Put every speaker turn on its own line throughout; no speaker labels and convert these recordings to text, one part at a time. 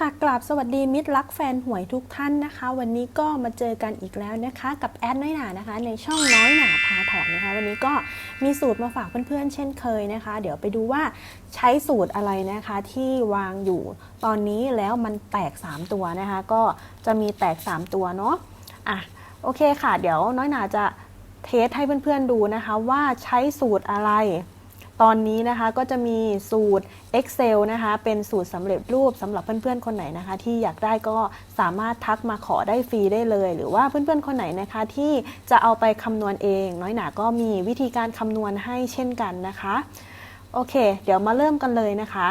ค่ะกราบสวัสดีมิตรรักแฟนหวยทุกท่านนะคะ วันนี้ก็มาเจอกันอีกแล้วนะคะ กับแอดน้อยหนานะคะ ในช่องน้อยหนาพาถอนนะคะ วันนี้ก็มีสูตรมาฝากเพื่อนๆ เช่นเคยนะคะ เดี๋ยวไปดูว่าใช้สูตรอะไรนะคะที่วางอยู่ตอนนี้แล้วมันแตก 3 ตัวนะคะ ก็จะมีแตก 3 ตัวเนาะอะโอเคค่ะ เดี๋ยวน้อยหนาจะเทสให้เพื่อนๆดูนะคะ ว่าใช้สูตรอะไร ตอนนี้นะคะก็จะมีสูตร Excel นะคะ เป็นสูตรสำเร็จรูปสำหรับเพื่อนๆ คนไหนนะคะ ที่อยากได้ก็สามารถทักมาขอได้ฟรีได้เลย หรือว่าเพื่อนๆ คนไหนนะคะที่จะเอาไปคำนวณเอง น้อยหนาก็มีวิธีการคำนวณให้เช่นกันนะคะ โอเค เดี๋ยวมาเริ่มกันเลยนะคะ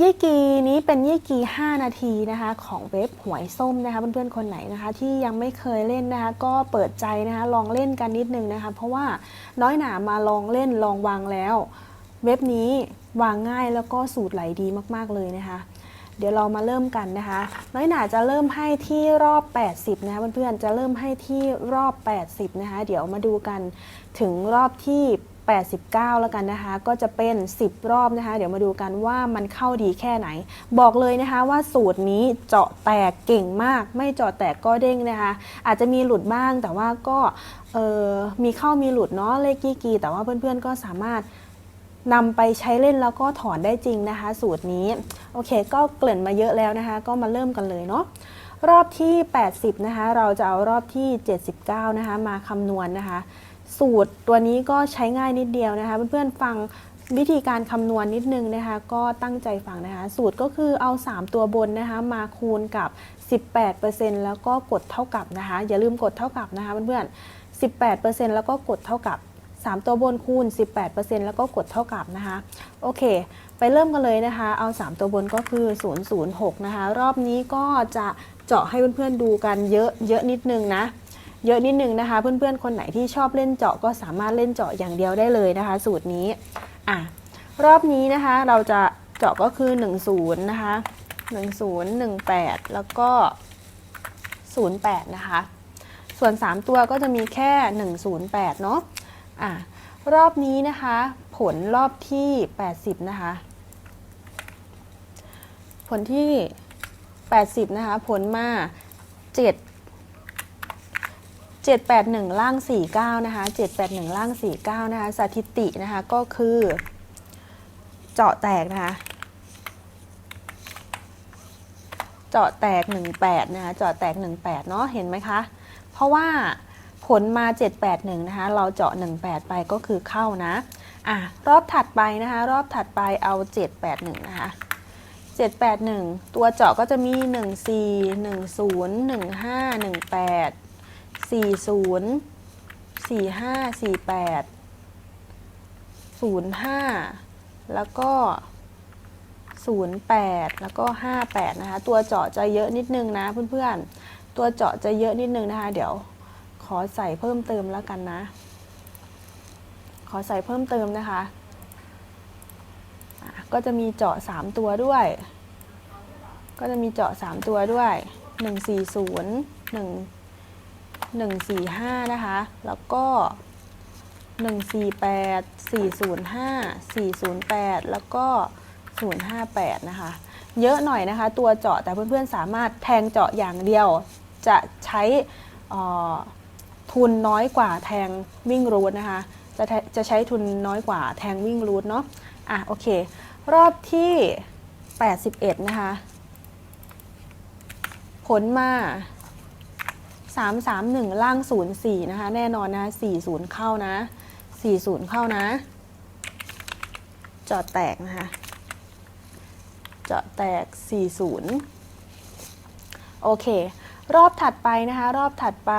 ยี่กีนี้เป็นยี่กี 5 นาทีนะคะของเว็บหวยส้มนะคะเพื่อนๆคนไหนนะคะที่ยังไม่เคยเล่นนะคะก็เปิดใจนะคะลองเล่นกันนิดนึงนะคะเพราะว่าน้อยหนามาลองเล่นลองวางแล้ว เว็บนี้วางง่ายแล้วก็สูตรไหลดีมากๆเลยนะคะ เดี๋ยวเรามาเริ่มกันนะคะ น้อยหนาจะเริ่มให้ที่รอบ 80นะคะเพื่อนๆจะเริ่มให้ที่รอบ 80นะคะเดี๋ยวมาดูกันถึงรอบที่ 89 แล้วกันนะคะ ก็จะเป็น 10 รอบนะคะ เดี๋ยวมาดูกันว่ามันเข้าดีแค่ไหน บอกเลยนะคะว่าสูตรนี้เจาะแตกเก่งมาก ไม่เจาะแตกก็เด้งนะคะ อาจจะมีหลุดบ้างแต่ว่าก็เออมีเข้ามีหลุดเนาะเลขกี้กีแต่ว่าเพื่อนๆก็สามารถนำไปใช้เล่นแล้วก็ถอนได้จริงนะคะ สูตรนี้โอเค ก็เกริ่นมาเยอะแล้วนะคะ ก็มาเริ่มกันเลยเนาะรอบที่ 80 นะคะ เราจะเอารอบที่ 79 นะคะ มาคำนวณนะคะ สูตรตัวนี้ก็ใช้ง่ายนิดเดียวนะคะ เพื่อนๆฟังวิธีการคำนวณนิดนึงนะคะ ก็ตั้งใจฟังนะคะ สูตรก็คือเอา 3 ตัวบนนะคะ มาคูณกับ 18%แล้วก็กดเท่ากับนะคะ อย่าลืมกดเท่ากับนะคะเพื่อนๆ18%แล้วก็กดเท่ากับ 3 ตัวบนคูณ 18%แล้วก็กดเท่ากับนะคะ โอเค ไปเริ่มกันเลยนะคะ เอา 3 ตัวบนก็คือ 006 นะคะ รอบนี้ก็จะเจาะให้เพื่อนๆดูกันเยอะเยอะนิดนึงนะ เยอะนิดนึงนะคะ เพื่อนๆ คนไหนที่ชอบเล่นเจาะก็สามารถเล่นเจาะอย่างเดียวได้เลยนะคะ สูตรนี้อะรอบนี้นะคะเราจะเจาะก็คือ 10 นะคะ 10 18 แล้วก็ 08 นะคะ ส่วน 3 ตัวก็จะมีแค่ 108 เนาะอะรอบนี้นะคะ ผลรอบที่ 80 นะคะ ผลที่ 80 นะคะ ผลมา 7 781 ล่าง 49 นะคะ 781 ล่าง 49 นะคะ สถิตินะคะ ก็คือเจาะแตกนะคะ เจาะแตก 18 นะคะ เจาะแตก 18 เนาะเห็นไหมคะ เพราะว่าผลมา 781 นะคะ เราเจาะ 18 ไปก็คือเข้านะ อะ รอบถัดไปนะคะ รอบถัดไปเอา 781 นะคะ 781 ตัวเจาะก็จะมี 14 10 15 18 40 45 48 05แปดศูนย์ห้าแล้วก็08แปดแล้วก็58นะคะ ตัวเจาะจะเยอะนิดนึงนะเพื่อนๆ ตัวเจาะจะเยอะนิดนึงนะคะ เดี๋ยวขอใส่เพิ่มเติมแล้วกันนะ ขอใส่เพิ่มเติมนะคะอะก็จะมีเจาะ 3 ตัวด้วย ก็จะมีเจาะ 3 ตัวด้วย 140 1 145 นะคะ แล้วก็ 148 405 408 แล้วก็ 058 นะคะ เยอะหน่อยนะคะ ตัวเจาะแต่เพื่อนๆสามารถแทงเจาะอย่างเดียว จะใช้ทุนน้อยกว่าแทงวิ่งรูทนะคะ จะจะใช้ทุนน้อยกว่าแทงวิ่งรูทเนาะ อะโอเค รอบที่ 81 นะคะ ผลมา 331 ล่าง 04 นะคะ แน่นอนนะ 40 เข้านะ 40 เข้านะเจาะแตกนะคะเจาะแตก 40 โอเค รอบถัดไปนะคะ รอบถัดไป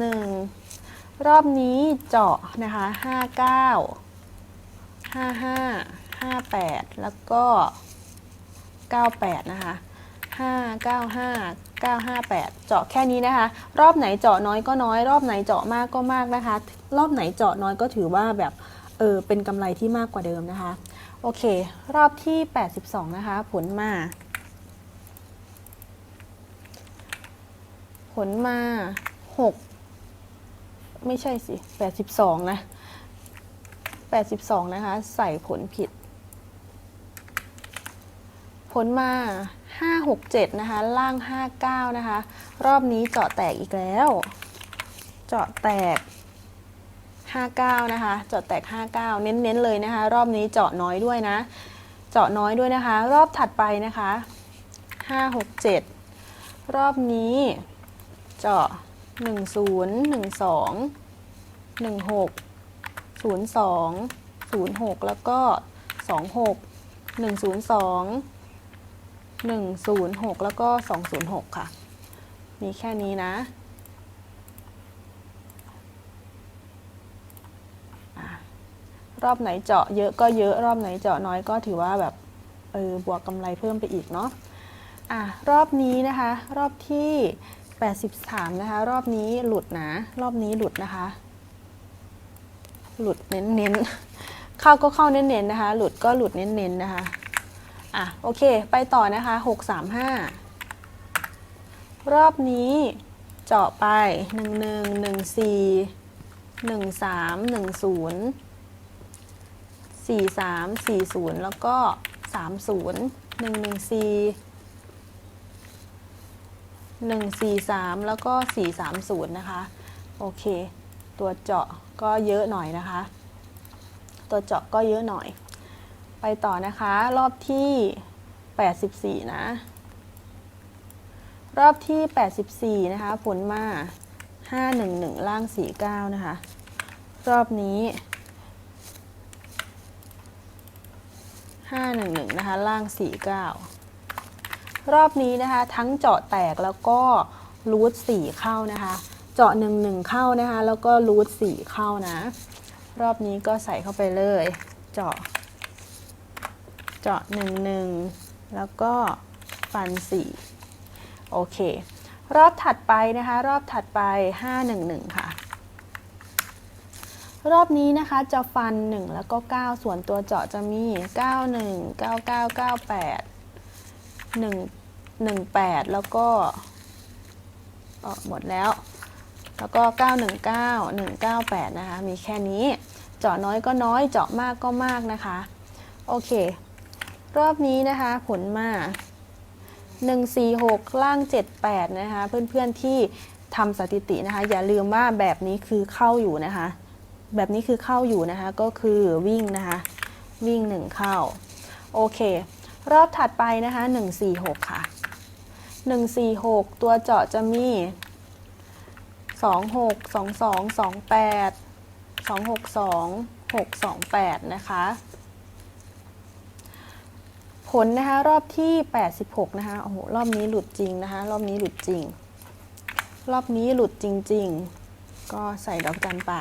331 รอบนี้เจาะนะคะ 59 55 58 แล้วก็ 98 นะคะ 595 958 เจาะแค่นี้นะคะ รอบไหนเจาะน้อยก็น้อย รอบไหนเจาะมากก็มากนะคะ รอบไหนเจาะน้อยก็ถือว่าแบบเออเป็นกำไรที่มากกว่าเดิมนะคะ โอเค รอบที่ 82 นะคะ ผลมา ผลมา 6 ไม่ใช่สิ 82 นะ 82 นะคะ ใส่ผลผิด ผลมา 5 6 7 นะคะ ล่าง 5 9 นะคะ รอบนี้เจาะแตกอีกแล้ว เจาะแตก 59 นะคะ เจาะแตก 59 เน้นๆเลยนะคะ รอบนี้เจาะน้อยด้วยนะ เจาะน้อยด้วยนะคะ รอบถัดไปนะคะ 5 6 7 รอบนี้เจาะ 10 12 16 02 06 แล้วก็ 26 102 106 แล้วก็ 206 ค่ะ มีแค่นี้นะรอบไหนเจาะเยอะก็เยอะรอบไหนเจาะน้อยก็ถือว่าแบบเออบวกกำไรเพิ่มไปอีกเนาะอะรอบนี้นะคะ รอบที่ 83 นะคะ รอบนี้หลุดนะ รอบนี้หลุดนะคะ หลุดเน้นๆเข้าก็เข้าเน้นๆนะคะ หลุดก็หลุดเน้นๆนะคะ อะโอเค ไปต่อนะคะ635รอบนี้เจาะไป11 14 13 10 43 40แล้วก็30 114 143แล้วก็430นะคะ โอเค ตัวเจาะก็เยอะหน่อยนะคะ ตัวเจาะก็เยอะหน่อย ไปต่อนะคะ รอบที่ 84 นะ รอบที่ 84 นะคะ ผลมา 511 ล่าง 49 นะคะ รอบนี้ 511 นะคะ ล่าง 49 รอบนี้นะคะ ทั้งเจาะแตกแล้วก็รูท4เข้านะคะ เจาะ 11 เข้านะคะ แล้วก็รูท4เข้านะ รอบนี้ก็ใส่เข้าไปเลย เจาะ เจาะ11แล้วก็ฟัน4โอเค รอบถัดไปนะคะ รอบถัดไป511ค่ะ รอบนี้นะคะจะฟัน1แล้วก็9ส่วนตัวเจาะจะมี91 99 98 1 18แล้วก็เออหมดแล้ว แล้วก็ 919 198 นะคะ มีแค่นี้ เจาะน้อยก็น้อย เจาะมากก็มากนะคะ โอเค รอบนี้นะคะผลมา 146 ล่าง 78 นะคะ เพื่อนๆที่ทำสถิตินะคะ อย่าลืมว่าแบบนี้คือเข้าอยู่นะคะ แบบนี้คือเข้าอยู่นะคะ ก็คือวิ่งนะคะ วิ่ง 1 เข้า โอเค รอบถัดไปนะคะ 146 ค่ะ 146 ตัวเจาะจะมี 26 22 28 262 628 นะคะ ผลนะคะรอบที่ 86 นะคะโอ้โหรอบนี้หลุดจริงนะคะ รอบนี้หลุดจริง รอบนี้หลุดจริง ๆ ก็ใส่ดอกจันไป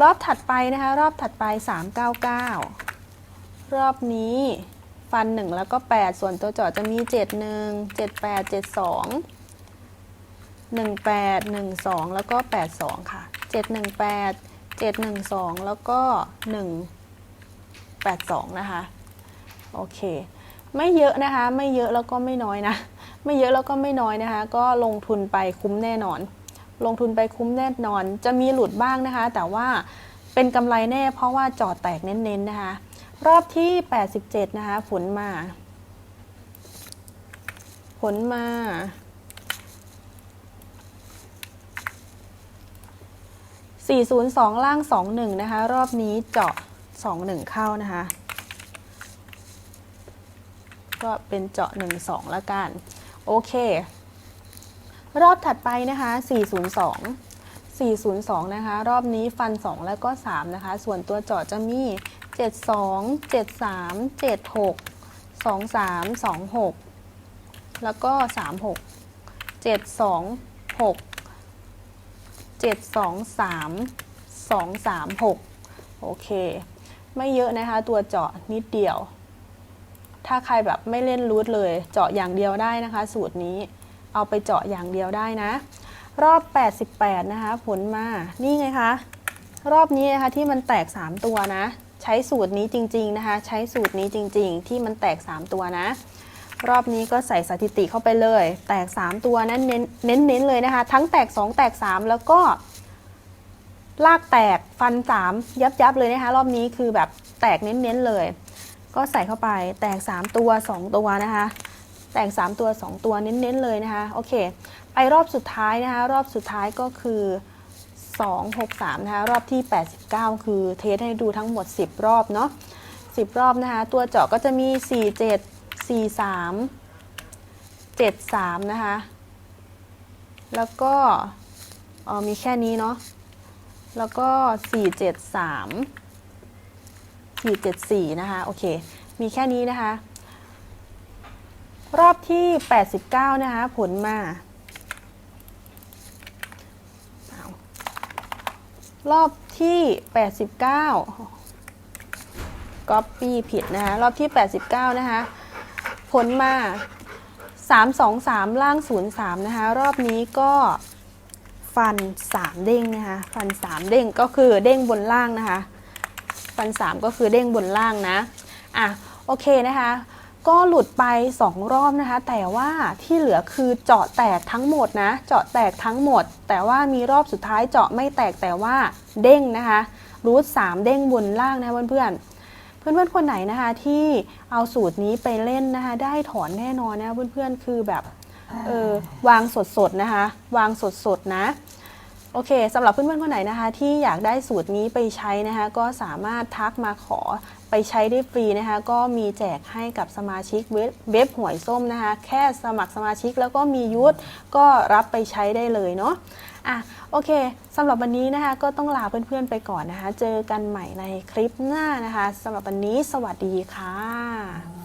รอบถัดไปนะคะ รอบถัดไป 399 รอบนี้ฟัน 1 แล้วก็ 8 ส่วนตัวจาะจะมี 71 78 72 18 12 แล้วก็ 82 ค่ะ 718 712 แล้วก็ 182 นะคะ โอเค ไม่เยอะนะคะ ไม่เยอะแล้วก็ไม่น้อยนะ ไม่เยอะแล้วก็ไม่น้อยนะคะ ก็ลงทุนไปคุ้มแน่นอน ลงทุนไปคุ้มแน่นอน จะมีหลุดบ้างนะคะ แต่ว่าเป็นกำไรแน่เพราะว่าจอดแตกเน้นๆนะคะ รอบที่ 87 นะคะผลมาผลมา 402 ล่าง 21 นะคะ รอบนี้เจาะ 21 เข้านะคะ ก็เป็นเจาะ 12แล้วกัน โอเค รอบถัดไปนะคะ 402 402 นะคะ รอบนี้ฟัน 2 แล้วก็ 3 นะคะ ส่วนตัวเจาะจะมี 72 73 76 23 26 แล้วก็ 36 726 723 236 โอเค ไม่เยอะนะคะ ตัวเจาะนิดเดียว ถ้าใครแบบไม่เล่นรูทเลย เจาะอย่างเดียวได้นะคะ สูตรนี้เอาไปเจาะอย่างเดียวได้นะ รอบ 88 นะคะ ผลมานี่ไงคะรอบนี้นะคะที่มันแตก 3 ตัวนะ ใช้สูตรนี้จริง ๆนะคะ ใช้สูตรนี้จริง ๆ ที่มันแตก 3 ตัวนะ รอบนี้ก็ใส่สถิติเข้าไปเลย แตก 3 ตัวนั้นเน้นเน้นเน้นเลยนะคะ ทั้งแตก 2 แตก 3 แล้วก็ลากแตกฟัน 3 ยับยับเลยนะคะ รอบนี้คือแบบแตกเน้นๆเลย ก็ใส่เข้าไปแตก 3 ตัว 2 ตัวนะคะ แตก 3 ตัว 2 ตัวเน้นๆเลยนะคะโอเค ไปรอบสุดท้ายนะคะรอบสุดท้ายก็คือ 2 6 3นะคะรอบที่ 89 คือเทสให้ดูทั้งหมด 10 รอบเนาะ10 รอบนะคะ ตัวเจาะก็จะมี 4 7 4 3 7 3 นะคะ แล้วก็ออมีแค่นี้เนาะแล้วก็ 4 7 3 4 7 4นะคะโอเค มีแค่นี้นะคะ รอบที่ 89 นะคะ ผลมาเอารอบที่ 89ก๊อปปี้ผิดนะคะ รอบที่ 89 นะคะ ผลมา 3 2 3 ล่าง 0 3 นะคะ รอบนี้ก็ฟัน 3 เด้งนะคะ ฟัน 3 เด้งก็คือเด้งบนล่างนะคะ ฟัน 3 ก็คือเด้งบนล่างนะ อะ โอเคนะคะ ก็หลุดไป 2 รอบนะคะ แต่ว่าที่เหลือคือเจาะแตกทั้งหมดนะ เจาะแตกทั้งหมด แต่ว่ามีรอบสุดท้ายเจาะไม่แตกแต่ว่าเด้งนะคะรูทสามเด้งบนล่างนะเพื่อนๆเพื่อนๆคนไหนนะคะที่เอาสูตรนี้ไปเล่นนะคะได้ถอนแน่นอนนะเพื่อนๆคือแบบเออวางสดๆนะคะ วางสดๆนะ โอเคสำหรับเพื่อนๆคนไหนนะคะ ที่อยากได้สูตรนี้ไปใช้นะคะ ก็สามารถทักมาขอไปใช้ได้ฟรีนะคะ ก็มีแจกให้กับสมาชิกเว็บหวยส้มนะคะ แค่สมัครสมาชิกแล้วก็มียุทธก็รับไปใช้ได้เลยเนาะอะโอเคสำหรับวันนี้นะคะ ก็ต้องลาเพื่อนๆไปก่อนนะคะ เจอกันใหม่ในคลิปหน้านะคะสำหรับวันนี้สวัสดีค่ะ